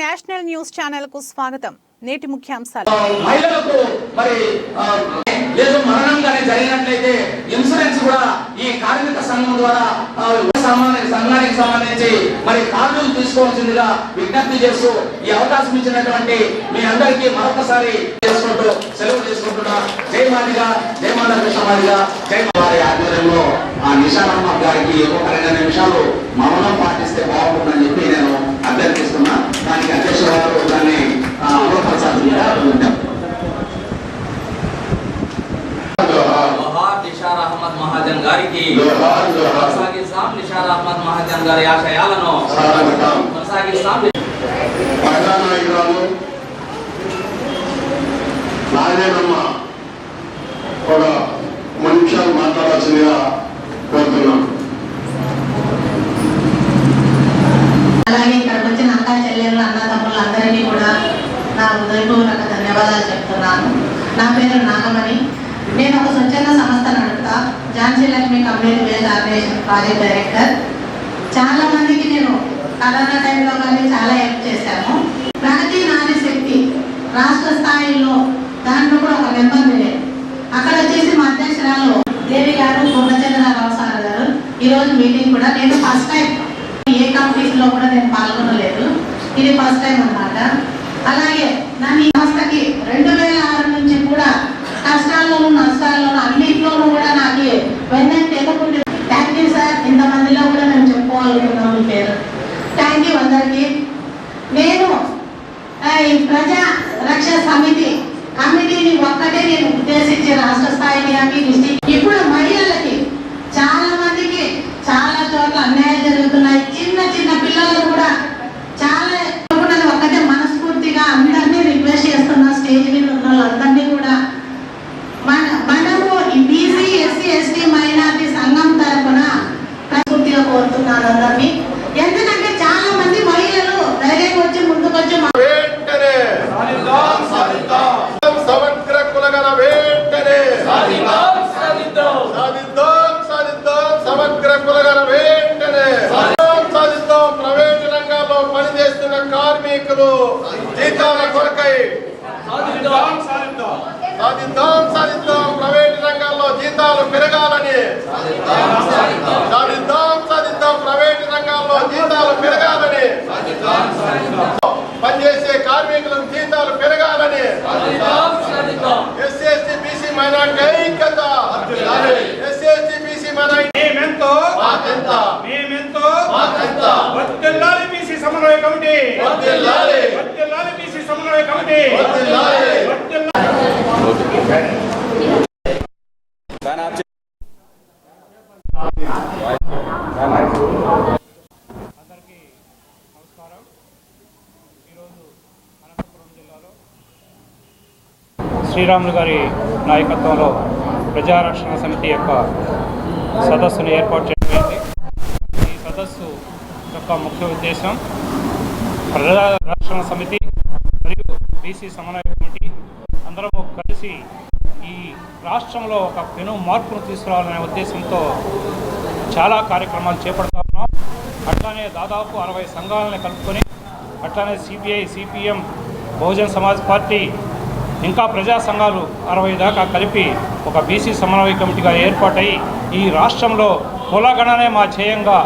National news ఛానల్కు స్వాగతం. నేటి ముఖ్యాంశాలు. మహిళలకు మరి లేదు మరణం కానీ జరిగినట్లయితే ఇన్సూరెన్స్ కూడా ఈ కార్మిక సంఘం ద్వారా సంఘానికి సంబంధించి మరి కార్డులు తీసుకోవాల్సిందిగా విజ్ఞప్తి చేస్తూ ఈ అవకాశం ఇచ్చినటువంటి మీ అందరికీ మరొకసారి చేసుకుంటూ సెలవు చేసుకుంటున్నా. జై మాదిగా జై మాధవ కృష్ణమాదిగా జై వారి ఆధ్వర్యంలో ఆ నిషారమ్మ గారికి ఒక రెండు నిమిషాలు మౌనం పాటిస్తే బాగుంటుందని చెప్పి నేను అభ్యర్థిస్తున్నా. దానికి అధ్యక్ష వారు దాన్ని. జోహార్ నిషార్ అహ్మద్ మహాజన్ గారికి. కొనసాగిస్తాం నిషార్ అహ్మద్ మహాజన్ గారి ఆశయాలను. కొనసాగిస్తాం నాయనమ్మ ఒక నిమిషాలు మాట్లాడాల్సిందిగా కోరుతున్నాం అలాగే ఇక్కడికి వచ్చిన అక్క చెల్లెళ్ళు అన్న తమ్ముళ్ళు అందరికీ కూడా నా హృదయపూర్వక ధన్యవాదాలు చెప్తున్నాను నా పేరు నాగమణి. నేను ఒక స్వచ్ఛంద సంస్థ నడుపుతా. Jhansi Lakshmi community based organisation project director. చాలా మందికి నేను కరోనా టైంలో కానీ చాలా హెల్ప్ చేశాను. ప్రగతి నాది శక్తి రాష్ట్ర స్థాయిలో దాంట్లో కూడా ఒక మెంబర్ నేనే అక్కడ వచ్చేసి మా అధ్యక్షురాలు దేవి గారు పూర్ణచంద్రరావు సార్ గారు. ఈ రోజు మీటింగ్ కూడా నేను ఫస్ట్ టైం. ఏ కాంపిటీషన్ కూడా నేను పాల్గొనలేదు. ఇది ఫస్ట్ టైం అన్నమాట. అలాగే నన్ను ఈ సంస్థకి రెండు వేల కష్టాల్లోనూ నష్టాల్లోనూ అన్నింటిలోనూ కూడా నాకు వెన్నెంట్ ఎదుర్కొంటే థ్యాంక్ యూ సార్ ఇంతమందిలో కూడా మేము చెప్పుకోవాలనుకున్నాం మీ పేరు. థ్యాంక్ యూ అందరికీ. నేను ఈ ప్రజా రక్ష సమితి కమిటీని ఒక్కటే నేను ఉద్దేశించి రాష్ట్ర స్థాయిని కానీ డిస్టిక్ ఇప్పుడు మహిళలకి చాలా మందికి చాలా చోట్ల అన్యాయం జరుగుతున్నాయి చిన్న చిన్న పిల్లలు కూడా చాలా ఉన్నది ఒక్కటే మనస్ఫూర్తిగా అందరినీ రిక్వెస్ట్ చేస్తున్నా స్టేజ్ మీద ఉన్న వాళ్ళందరినీ కూడా మన మనము ఈ బీసీ ఎస్సీ ఎస్టీ మైనార్టీ సంఘం తరపున ప్రకృతిగా కోరుతున్నాను అందరినీ ఎందుకంటే చాలా మంది మహిళలు ధైర్యం వచ్చి ముందుకొచ్చి మా- వెంటనే సమగ్ర కులగల వెంటనే సాధిద్దాం సాధిద్దాం సమగ్ర కులగల వెంటనే సాధిద్దాం ప్రైవేట్ రంగాల్లో పనిచేస్తున్న కార్మికులు జీతాల కొరకై సాధిద్దాం సాధిద్దాం ప్రైవేట్ రంగాల్లో జీతాలు పెరగాలని సాధిద్దాం సాధిద్దాం ప్రైవేట్ రంగాల్లో జీతాలు పెరగాలని పనిచేసే కార్మికులకు జీతాలు పెరగాలని ఎస్సీ ఎస్టీ బీసీ మైనార్టీ ఐక్యత ఎస్సీ ఎస్టీ బీసీ మైనార్టీ మేమెంతో మాకెంత మేమెంతో మాకెంత వర్తిల్లాలి బీసీ సమన్వయ కమిటీ వర్ధిల్లాలి. వర్తిల్లాలి బీసీ సమన్వయ కమిటీ వర్ధిల్లాలి. వర్తిల్లాలి. అందరికీ నమస్కారం ఈరోజు అనంతపురం జిల్లాలో శ్రీరాములు గారి నాయకత్వంలో ప్రజారక్షణ సమితి యొక్క సదస్సును ఏర్పాటు చేయడం ఈ సదస్సు యొక్క ముఖ్య ఉద్దేశం ప్రజా రక్షణ సమితి మరియు బీసీ సమన్వయ కమిటీ అందరము కలిసి ఈ రాష్ట్రంలో ఒక పెను మార్పును తీసుకురావాలనే ఉద్దేశంతో చాలా కార్యక్రమాలు చేపడతా ఉన్నాం. అట్లానే దాదాపు అరవై సంఘాలను కలుపుకొని అట్లానే CPI CPM Bahujan Samaj Party ఇంకా ప్రజా సంఘాలు అరవై దాకా కలిపి ఒక బీసీ సమన్వయ కమిటీగా ఏర్పాటై ఈ రాష్ట్రంలో కులగణనే మా ధ్యేయంగా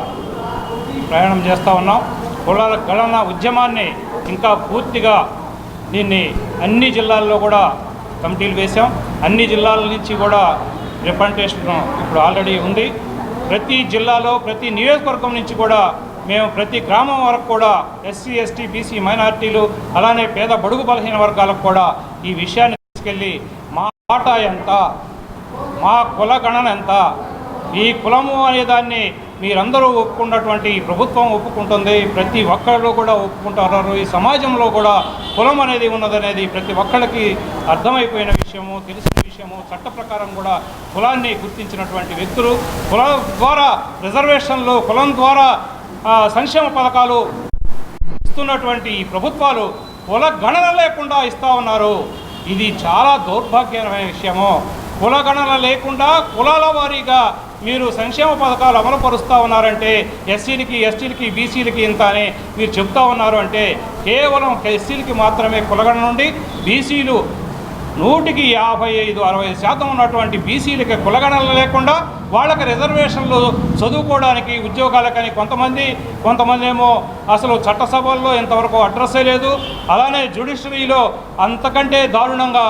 ప్రయాణం చేస్తూ ఉన్నాం. కులాల గణన ఉద్యమాన్ని ఇంకా పూర్తిగా దీన్ని అన్ని జిల్లాల్లో కూడా కమిటీలు వేశాం. అన్ని జిల్లాల నుంచి కూడా రిప్రజెంటేషన్ ఇప్పుడు ఆల్రెడీ ఉంది. ప్రతి జిల్లాలో ప్రతి నియోజకవర్గం నుంచి కూడా మేము ప్రతి గ్రామం వరకు కూడా ఎస్సీ ఎస్టీ బీసీ మైనారిటీలు అలానే పేద బడుగు బలహీన వర్గాలకు కూడా ఈ విషయాన్ని తీసుకెళ్ళి మా పాట ఎంత? మా కుల గణన ఎంత? ఈ కులము అనే దాన్ని మీరందరూ ఒప్పుకున్నటువంటి ఈ ప్రభుత్వం ఒప్పుకుంటుంది. ప్రతి ఒక్కళ్ళు కూడా ఒప్పుకుంటున్నారు ఈ సమాజంలో కూడా కులం అనేది ఉన్నదనేది ప్రతి ఒక్కళ్ళకి అర్థమైపోయిన విషయము తెలిసిన విషయము చట్ట ప్రకారం కూడా కులాన్ని గుర్తించినటువంటి వ్యక్తులు. కులం ద్వారా రిజర్వేషన్లు కులం ద్వారా సంక్షేమ పథకాలు ఇస్తున్నటువంటి ఈ ప్రభుత్వాలు కులగణన లేకుండా ఇస్తూ ఉన్నారు ఇది చాలా దౌర్భాగ్యమైన విషయము. కులగణన లేకుండా కులాల వారీగా మీరు సంక్షేమ పథకాలు అమలు పరుస్తూ ఉన్నారంటే ఎస్సీలకి ఎస్టీలకి బీసీలకి ఇంత అని మీరు చెప్తా ఉన్నారు అంటే కేవలం ఎస్సీలకి మాత్రమే కులగణ నుండి బీసీలు నూటికి యాభై ఐదు అరవై శాతం ఉన్నటువంటి బీసీలకి కులగణన లేకుండా వాళ్ళకి రిజర్వేషన్లు చదువుకోవడానికి ఉద్యోగాలకని కొంతమంది కొంతమంది ఏమో అసలు చట్టసభల్లో ఇంతవరకు అడ్రస్సే లేదు. అలానే జ్యుడిషరీలో అంతకంటే దారుణంగా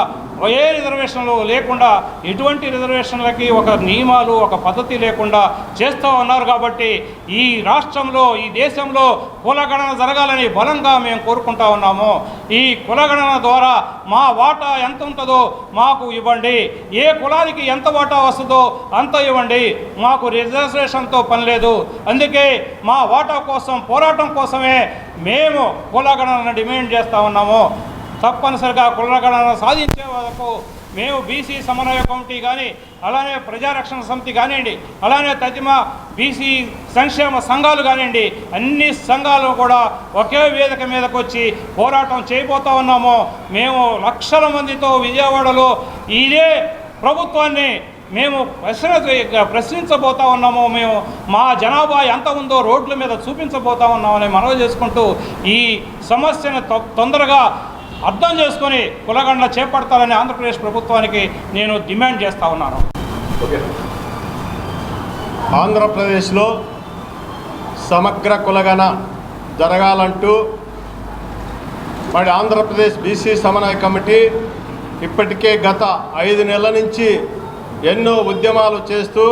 ఏ రిజర్వేషన్లు లేకుండా ఎటువంటి రిజర్వేషన్లకి ఒక నియమాలు ఒక పద్ధతి లేకుండా చేస్తూ ఉన్నారు కాబట్టి ఈ రాష్ట్రంలో ఈ దేశంలో కులగణన జరగాలని బలంగా మేము కోరుకుంటా ఉన్నాము. ఈ కులగణన ద్వారా మా వాటా ఎంత ఉంటుందో మాకు ఇవ్వండి. ఏ కులానికి ఎంత వాటా వస్తుందో అంత ఇవ్వండి. మాకు రిజర్వేషన్తో పని లేదు. అందుకే మా వాటా కోసం పోరాటం కోసమే మేము కులగణన డిమాండ్ చేస్తూ ఉన్నాము. తప్పనిసరిగా కులగణన సాధించే వరకు మేము బీసీ సమన్వయ కమిటీ కానీ అలానే ప్రజారక్షణ సమితి కానివ్వండి అలానే తదిమ బీసీ సంక్షేమ సంఘాలు కానివ్వండి అన్ని సంఘాలు కూడా ఒకే వేదిక మీదకు వచ్చి పోరాటం చేయబోతా ఉన్నాము. మేము లక్షల మందితో విజయవాడలో ఇదే ప్రభుత్వాన్ని మేము ప్రశ్న ప్రశ్నించబోతా ఉన్నాము. మేము మా జనాభా ఎంత ఉందో రోడ్ల మీద చూపించబోతా ఉన్నామని మనవి చేసుకుంటూ ఈ సమస్యను తొందరగా అర్థం చేసుకొని కులగండ్ల చేపడతారని ఆంధ్రప్రదేశ్ ప్రభుత్వానికి నేను డిమాండ్ చేస్తా ఉన్నాను. ఆంధ్రప్రదేశ్లో సమగ్ర కులగణ జరగాలంటూ మరి ఆంధ్రప్రదేశ్ బీసీ సమన్వయ కమిటీ ఇప్పటికే గత ఐదు నెలల నుంచి ఎన్నో ఉద్యమాలు చేస్తూ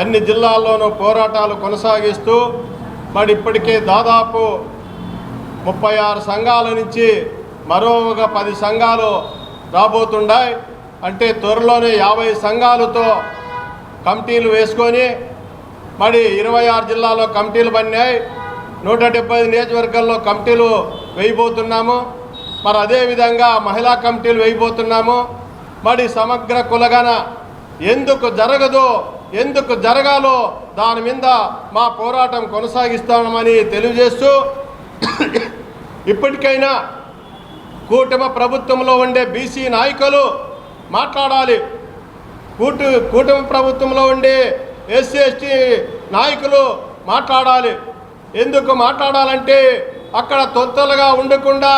అన్ని జిల్లాల్లోనూ పోరాటాలు కొనసాగిస్తూ మరి ఇప్పటికే దాదాపు ముప్పై ఆరు సంఘాల నుంచి మరో ఒక పది సంఘాలు రాబోతున్నాయి అంటే త్వరలోనే యాభై సంఘాలతో కమిటీలు వేసుకొని మరి ఇరవై ఆరు జిల్లాలో కమిటీలు పడినాయి నూట డెబ్బై ఐదు నియోజకవర్గాల్లో కమిటీలు వేయబోతున్నాము. మరి అదేవిధంగా మహిళా కమిటీలు వేయబోతున్నాము. మరి సమగ్ర కులగన ఎందుకు జరగదు ఎందుకు జరగాలో దాని మీద మా పోరాటం కొనసాగిస్తామని తెలియజేస్తూ ఇప్పటికైనా కూటమి ప్రభుత్వంలో ఉండే బీసీ నాయకులు మాట్లాడాలి. కూటు కూటమి ప్రభుత్వంలో ఉండే ఎస్సీ ఎస్టీ నాయకులు మాట్లాడాలి. ఎందుకు మాట్లాడాలంటే అక్కడ తొంతలుగా ఉండకుండా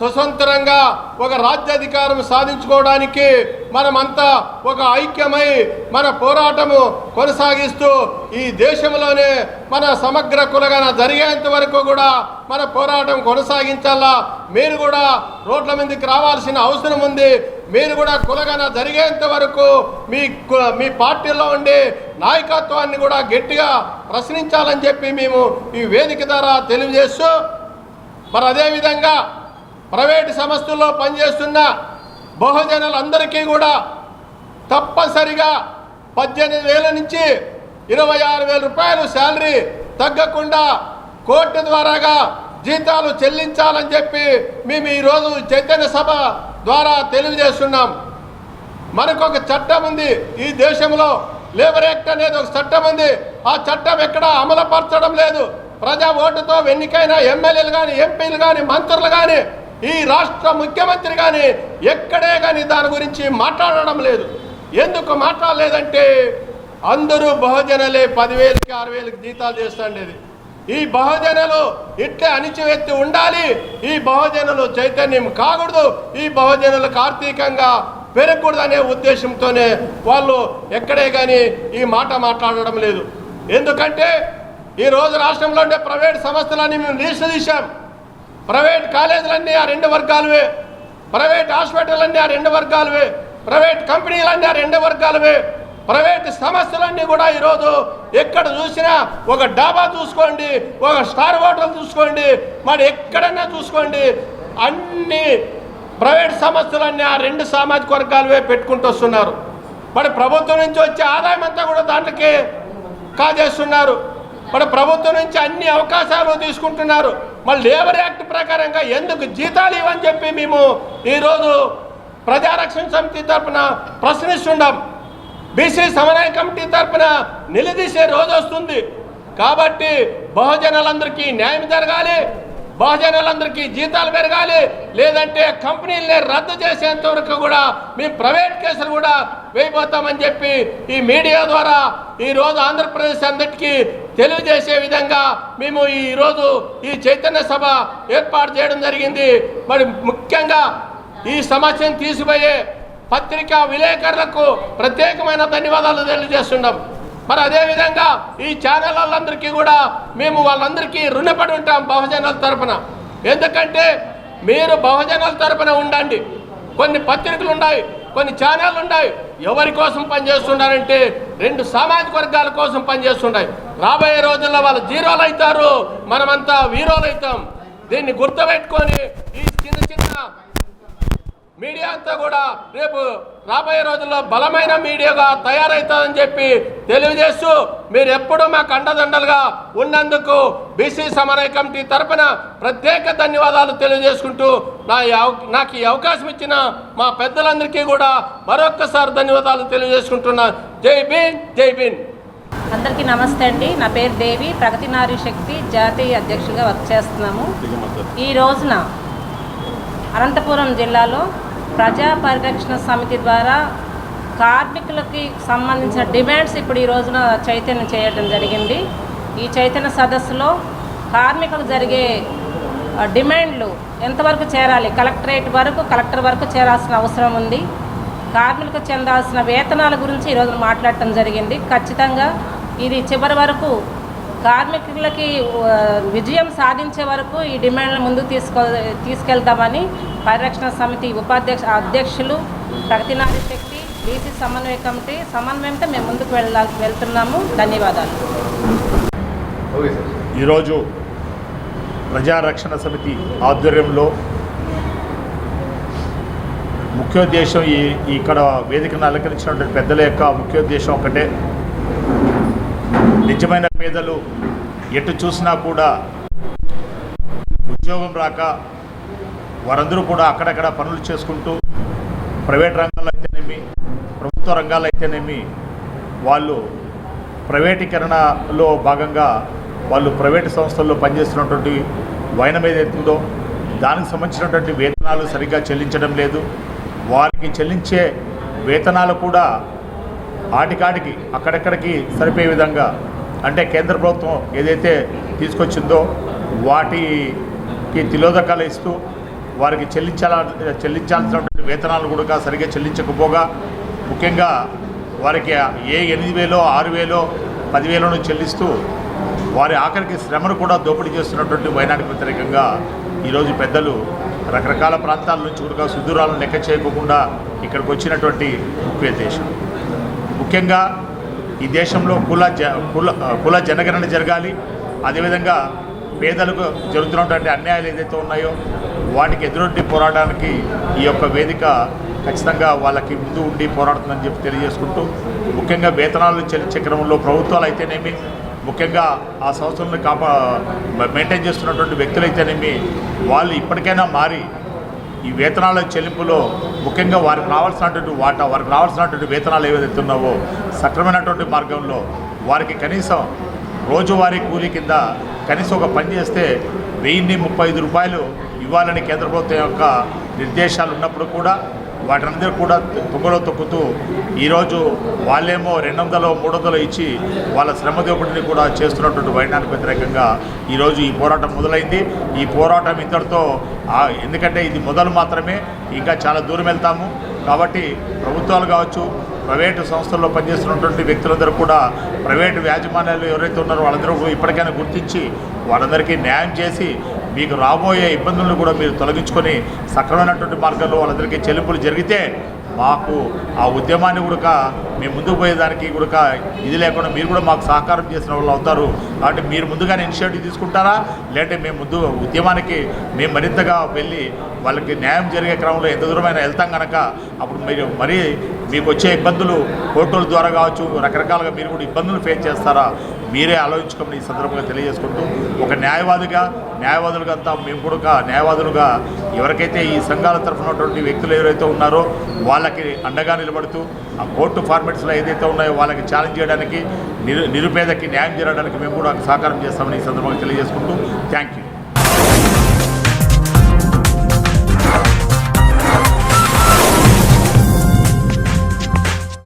స్వతంత్రంగా ఒక రాజ్యాధికారం సాధించుకోవడానికి మనమంతా ఒక ఐక్యమై మన పోరాటము కొనసాగిస్తూ ఈ దేశంలోనే మన సమగ్ర కులగన జరిగేంత వరకు కూడా మన పోరాటం కొనసాగించాలా? మీరు కూడా రోడ్ల మీదకి రావాల్సిన అవసరం ఉంది. మీరు కూడా కులగన జరిగేంత వరకు మీ కు- మీ పార్టీలో ఉండే నాయకత్వాన్ని కూడా గట్టిగా ప్రశ్నించాలని చెప్పి మేము ఈ వేదిక ద్వారా తెలియజేస్తూ మరి అదేవిధంగా ప్రైవేటు సంస్థల్లో పనిచేస్తున్న బహుజనులందరికీ కూడా తప్పనిసరిగా పద్దెనిమిది వేల నుంచి ఇరవై ఆరు వేల రూపాయలు శాలరీ తగ్గకుండా కోర్టు ద్వారాగా జీతాలు చెల్లించాలని చెప్పి మేము ఈరోజు చైతన్య సభ ద్వారా తెలియజేస్తున్నాం. మనకొక చట్టం ఉంది. ఈ దేశంలో లేబర్ యాక్ట్ అనేది ఒక చట్టం ఉంది. ఆ చట్టం ఎక్కడ అమలుపరచడం లేదు. ప్రజా ఓటుతో ఎన్నికైన ఎమ్మెల్యేలు కానీ ఎంపీలు కానీ మంత్రులు కానీ ఈ రాష్ట్ర ముఖ్యమంత్రి కానీ ఎక్కడే కానీ దాని గురించి మాట్లాడడం లేదు. ఎందుకు మాట్లాడలేదంటే అందరూ బహుజనలే పదివేలకి ఆరు వేలకి జీతాలు చేస్తుండేది ఈ బహుజనలు ఇట్లే అణిచివేత్తి ఉండాలి. ఈ బహుజనులు చైతన్యం కాకూడదు. ఈ బహుజనులకు ఆర్థికంగా పెరగకూడదు అనే ఉద్దేశంతోనే వాళ్ళు ఎక్కడే కానీ ఈ మాట మాట్లాడడం లేదు. ఎందుకంటే ఈ రోజు రాష్ట్రంలో ఉండే ప్రైవేట్ సంస్థలన్నీ మేము లిస్టు తీశాం. ప్రైవేట్ కాలేజీలన్నీ ఆ రెండు వర్గాలవే. ప్రైవేట్ హాస్పిటల్ ఆ రెండు వర్గాలవే. ప్రైవేట్ కంపెనీలన్నీ ఆ రెండు వర్గాలవే. ప్రైవేట్ సంస్థలన్నీ కూడా ఈరోజు ఎక్కడ చూసినా ఒక డాబా చూసుకోండి ఒక స్టార్ హోటల్ చూసుకోండి మరి ఎక్కడన్నా చూసుకోండి అన్ని ప్రైవేట్ సంస్థలన్నీ ఆ రెండు సామాజిక వర్గాలవే పెట్టుకుంటూ వస్తున్నారు. మరి ప్రభుత్వం నుంచి వచ్చే ఆదాయం అంతా కూడా దాంట్లోకి కాజేస్తున్నారు. మరి ప్రభుత్వం నుంచి అన్ని అవకాశాలు తీసుకుంటున్నారు. మళ్ళీ లేబర్ యాక్ట్ ప్రకారంగా ఎందుకు జీతాలు ఇవ్వని చెప్పి మేము ఈరోజు ప్రజారక్షణ సమితి తరపున ప్రశ్నిస్తుండం. బీసీ సమన్వయ కమిటీ తరపున నిలదీసే రోజు వస్తుంది. కాబట్టి బహుజనులందరికీ న్యాయం జరగాలి. బహుజనులందరికీ జీతాలు పెరగాలి. లేదంటే కంపెనీలనే రద్దు చేసేంత వరకు కూడా మేము ప్రైవేట్ కేసులు కూడా వేయబోతామని చెప్పి ఈ మీడియా ద్వారా ఈరోజు ఆంధ్రప్రదేశ్ అందరికీ తెలియజేసే విధంగా మేము ఈరోజు ఈ చైతన్య సభ ఏర్పాటు చేయడం జరిగింది. మరి ముఖ్యంగా ఈ సమస్యను తీసిపోయే పత్రికా విలేకరులకు ప్రత్యేకమైన ధన్యవాదాలు తెలియజేస్తున్నాం. మరి అదేవిధంగా ఈ ఛానల్ వాళ్ళందరికీ కూడా మేము వాళ్ళందరికీ రుణపడి ఉంటాం బహుజనాల తరపున. ఎందుకంటే మీరు బహుజనాల తరపున ఉండండి. కొన్ని పత్రికలు ఉన్నాయి కొన్ని ఛానళ్ళు ఉన్నాయి. ఎవరి కోసం పనిచేస్తున్నారంటే రెండు సామాజిక వర్గాల కోసం పనిచేస్తున్నాయి. రాబోయే రోజుల్లో వాళ్ళు జీరోలు అవుతారు మనమంతా వీరోలు అవుతాం. దీన్ని గుర్తుపెట్టుకొని ఈ చిన్న చిన్న మీడియా అంతా కూడా రేపు రాబోయే రోజుల్లో బలమైన మీడియాగా తయారవుతుందని చెప్పి తెలియజేస్తూ మీరు ఎప్పుడూ మాకు అండదండలుగా ఉన్నందుకు బీసీ సమన్వయ కమిటీ తరపున ప్రత్యేక ధన్యవాదాలు తెలియజేసుకుంటూ నా నాకు ఈ అవకాశం ఇచ్చిన మా పెద్దలందరికీ కూడా మరొక్కసారి ధన్యవాదాలు తెలియజేసుకుంటున్నా. జై భీమ్ జై భీమ్. అందరికీ నమస్తే అండి. నా పేరు దేవి ప్రగతి నారీ శక్తి జాతీయ అధ్యక్షుడిగా వర్క్ చేస్తున్నాము. ఈ రోజున అనంతపురం జిల్లాలో ప్రజా పరిరక్షణ సమితి ద్వారా కార్మికులకి సంబంధించిన డిమాండ్స్ ఇప్పుడు ఈ రోజున చైతన్యం చేయడం జరిగింది. ఈ చైతన్య సదస్సులో కార్మికులకు జరిగే డిమాండ్లు ఎంతవరకు చేరాలి? కలెక్టరేట్ వరకు కలెక్టర్ వరకు చేరాల్సిన అవసరం ఉంది. కార్మికులకు చెందాల్సిన వేతనాల గురించి ఈరోజు మాట్లాడటం జరిగింది. ఖచ్చితంగా ఇది చివరి వరకు కార్మికులకి విజయం సాధించే వరకు ఈ డిమాండ్లను ముందుకు తీసుకో తీసుకెళ్తామని పరిరక్షణ సమితి ఉపాధ్యక్ష అధ్యక్షులు ప్రగతి నారీ శక్తి బీసీ సమన్వయ కమిటీ సమన్వయంతో మేము ముందుకు వెళ్ళా వెళ్తున్నాము. ధన్యవాదాలు. ఈరోజు ప్రజారక్షణ సమితి ఆధ్వర్యంలో ముఖ్యోద్దేశం ఈ ఇక్కడ వేదికను అలంకరించినటువంటి పెద్దల యొక్క ముఖ్యోద్దేశం ఒకటే. నిజమైన పేదలు ఎటు చూసినా కూడా ఉద్యోగం రాక వారందరూ కూడా అక్కడక్కడ పనులు చేసుకుంటూ ప్రైవేట్ రంగాల్లో అయితేనేమి ప్రభుత్వ రంగాల్లో అయితేనేమి వాళ్ళు ప్రైవేటీకరణలో భాగంగా వాళ్ళు ప్రైవేటు సంస్థల్లో పనిచేస్తున్నటువంటి వైనం ఏదైతుందో దానికి సంబంధించినటువంటి వేతనాలు సరిగ్గా చెల్లించడం లేదు. వారికి చెల్లించే వేతనాలు కూడా ఆటికాటికి అక్కడక్కడికి సరిపోయే విధంగా అంటే కేంద్ర ప్రభుత్వం ఏదైతే తీసుకొచ్చిందో వాటికి తిలోదకాలు ఇస్తూ వారికి చెల్లించాల చెల్లించాల్సినటువంటి వేతనాలు కూడా సరిగ్గా చెల్లించకపోగా ముఖ్యంగా వారికి ఏ ఎనిమిది వేలో ఆరు వేలో పదివేలను చెల్లిస్తూ వారి ఆఖరికి శ్రమను కూడా దోపిడీ చేస్తున్నటువంటి వైనానికి వ్యతిరేకంగా ఈరోజు పెద్దలు రకరకాల ప్రాంతాల నుంచి కూడా సుదూరాలను లెక్క చేయకుండా ఇక్కడికి వచ్చినటువంటి ముఖ్య దేశం. ముఖ్యంగా ఈ దేశంలో కుల జ కుల కుల జనగణన జరగాలి. అదేవిధంగా పేదలకు జరుగుతున్నటువంటి అన్యాయాలు ఏదైతే ఉన్నాయో వాటికి ఎదురొడ్డి పోరాడడానికి ఈ యొక్క వేదిక ఖచ్చితంగా వాళ్ళకి ముందు ఉండి పోరాడుతుందని చెప్పి తెలియజేసుకుంటూ ముఖ్యంగా వేతనాలు చెల్లించే క్రమంలో ప్రభుత్వాలు అయితేనేమి ముఖ్యంగా ఆ సంస్థలను కాపా మెయింటైన్ చేస్తున్నటువంటి వ్యక్తులైతేనేమి వాళ్ళు ఇప్పటికైనా మారి ఈ వేతనాల చెల్లింపులో ముఖ్యంగా వారికి రావాల్సినటువంటి వాటా వారికి రావాల్సినటువంటి వేతనాలు ఏవైతే ఉన్నావో సక్రమైనటువంటి మార్గంలో వారికి కనీసం రోజువారీ కూలీ కింద కనీసం ఒక పని చేస్తే వెయ్యిన్ని ముప్పై ఐదు రూపాయలు ఇవ్వాలని కేంద్ర ప్రభుత్వం యొక్క నిర్దేశాలు ఉన్నప్పుడు కూడా వాటినందరూ కూడా తుంగలో తొక్కుతూ ఈరోజు వాళ్ళేమో రెండు వందలు మూడు వందలు ఇచ్చి వాళ్ళ శ్రమ దోపిడిని కూడా చేస్తున్నటువంటి వైనానికి వ్యతిరేకంగా ఈరోజు ఈ పోరాటం మొదలైంది. ఈ పోరాటం ఇంతటితో ఎందుకంటే ఇది మొదలు మాత్రమే ఇంకా చాలా దూరం వెళ్తాము. కాబట్టి ప్రభుత్వాలు కావచ్చు ప్రైవేటు సంస్థల్లో పనిచేస్తున్నటువంటి వ్యక్తులందరూ కూడా ప్రైవేటు యాజమాన్యాలు ఎవరైతే ఉన్నారో వాళ్ళందరూ ఇప్పటికైనా గుర్తించి వాళ్ళందరికీ న్యాయం చేసి మీకు రాబోయే ఇబ్బందులను కూడా మీరు తొలగించుకొని సక్రమైనటువంటి మార్గంలో వాళ్ళందరికీ చెల్లింపులు జరిగితే మాకు ఆ ఉద్యమాన్ని కూడా మేము ముందుకు పోయేదానికి కూడా ఇది లేకుండా మీరు కూడా మాకు సహకారం చేసిన వాళ్ళు అవుతారు. కాబట్టి మీరు ముందుగానే ఇనిషియేటివ్ తీసుకుంటారా? లేదంటే మేము ముందు ఉద్యమానికి మేము మరింతగా వెళ్ళి వాళ్ళకి న్యాయం జరిగే క్రమంలో ఎంత దూరమైన వెళ్తాం కనుక అప్పుడు మీరు మరీ మీకు వచ్చే ఇబ్బందులు కోర్టుల ద్వారా కావచ్చు రకరకాలుగా మీరు కూడా ఇబ్బందులు ఫేస్ చేస్తారా? మీరే ఆలోచించుకోమని ఈ సందర్భంగా తెలియజేసుకుంటూ ఒక న్యాయవాదిగా న్యాయవాదులుగా అంతా మేము కూడా న్యాయవాదులుగా ఎవరికైతే ఈ సంఘాల తరఫున ఉన్నటువంటి వ్యక్తులు ఎవరైతే ఉన్నారో వాళ్ళకి అండగా నిలబడుతూ ఆ కోర్టు ఫార్మాట్స్లో ఏదైతే ఉన్నాయో వాళ్ళకి ఛాలెంజ్ చేయడానికి నిరు నిరుపేదకి న్యాయం చేయడానికి మేము కూడా సహకారం చేస్తామని ఈ సందర్భంగా తెలియజేసుకుంటూ థ్యాంక్ యూ